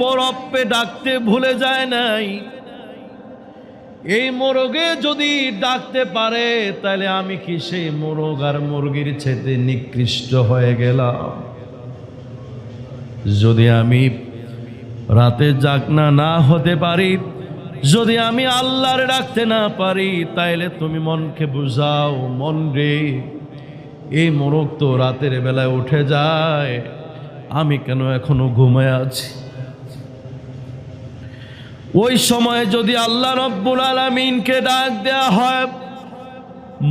বরফে ডাকতে ভুলে যায় নাই। এই মোরগে যদি ডাকতে পারে, তাহলে আমি কি সেই মোরগ আর মুরগির ছেতে নিকৃষ্ট হয়ে গেলাম? যদি আমি রাতে জাগনা না হতে পারি, যদি আমি আল্লাহর ডাকতে না পারি তাইলে তুমি মনকে বুঝাও, মন রে, এই মোরগ তো রাতের বেলায় উঠে যায়, আমি কেন এখনও ঘুমায় আছি? ওই সময় যদি আল্লাহ রব্বুল আলমিনকে ডাক দেয়া হয়,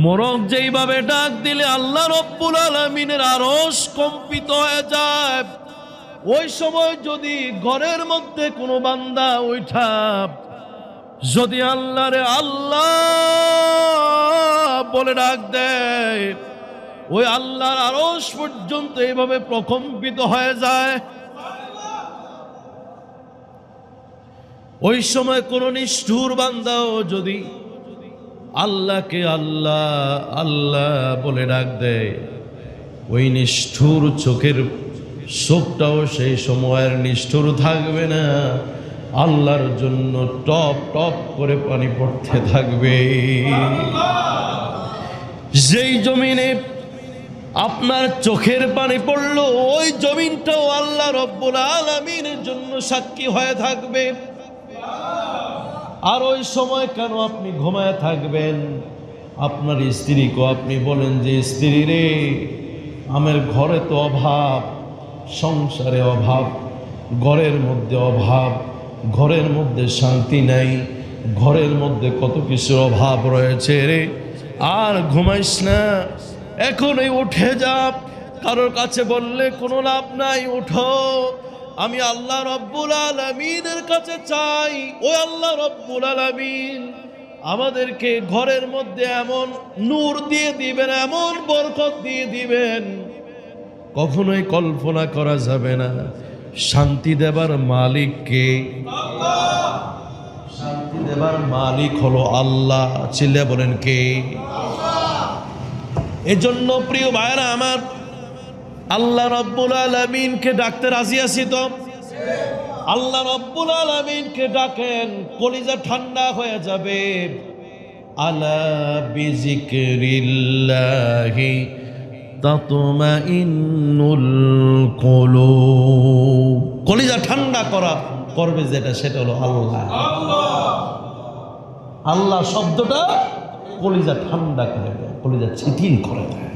মোরগ যেইভাবে ডাক দিলে আল্লাহ রব্বুল আলমিনের আরস কম্পিত হয়ে যায়। ওই সময় যদি ঘরের মধ্যে কোনো বান্দা ওইঠা যদি আল্লাহ রে আল্লাহ বলে ডাক দেয়, ওই আল্লাহর আরস পর্যন্ত এইভাবে প্রকম্পিত হয়ে যায়। ওই সময় কোন নিষ্ঠুর বান্দাও যদি আল্লাহকে আল্লাহ আল্লাহ বলে ডাক দেয়, ওই নিষ্ঠুর চোখের শোকটাও সেই সময়ের নিষ্ঠুর থাকবে না। আল্লাহর জন্য টপ টপ করে পানি পড়তে থাকবে। যেই জমিনে আপনার চোখের পানি পড়ল, ওই জমিনটাও আল্লাহ রব্বুল আলমিনের জন্য সাক্ষী হয়ে থাকবে। আর ওই সময় কেন আপনি ঘুমায় থাকবেন? আপনার স্ত্রীকে আপনি বলেন যে, স্ত্রী রে, আমার ঘরে তো অভাব, সংসারে অভাব, ঘরের মধ্যে অভাব, ঘরের মধ্যে শান্তি নাই, ঘরের মধ্যে কত কিছুর অভাব রয়েছে রে। আর ঘুমাইস না, এখনই উঠে যা। কারোর কাছে বললে কোনো লাভ নাই, উঠো। আমি আল্লাহ রব্বুল আলমিনের কাছে চাই। ওই আল্লাহ রব্বুল আলমিন আমাদেরকে ঘরের মধ্যে এমন নূর দিয়ে দিবেন, এমন বরকত দিয়ে দিবেন, কখনোই কল্পনা করা যাবে না। শান্তি দেবার মালিক কে? শান্তি দেবার মালিক হলো আল্লাহ। চিল্লে বলেন কে? এজন্য প্রিয় ভাইরা আমার আল্লাহ রব্বুল আলমিনকে ডাকতে রাজি আছি তো? আল্লাহ রব্বুল আলমিনকে ডাকেন, কলিজা ঠান্ডা হয়ে যাবে। আলা বিজিক্রিল্লাহি তাতমাইন্নুল কুলুব। কলিজা ঠান্ডা করা করবে যেটা, সেটা হলো আল্লাহ। আল্লাহ শব্দটা কলিজা ঠান্ডা করে দেয়, কলিজা শিথিল করে দেয়।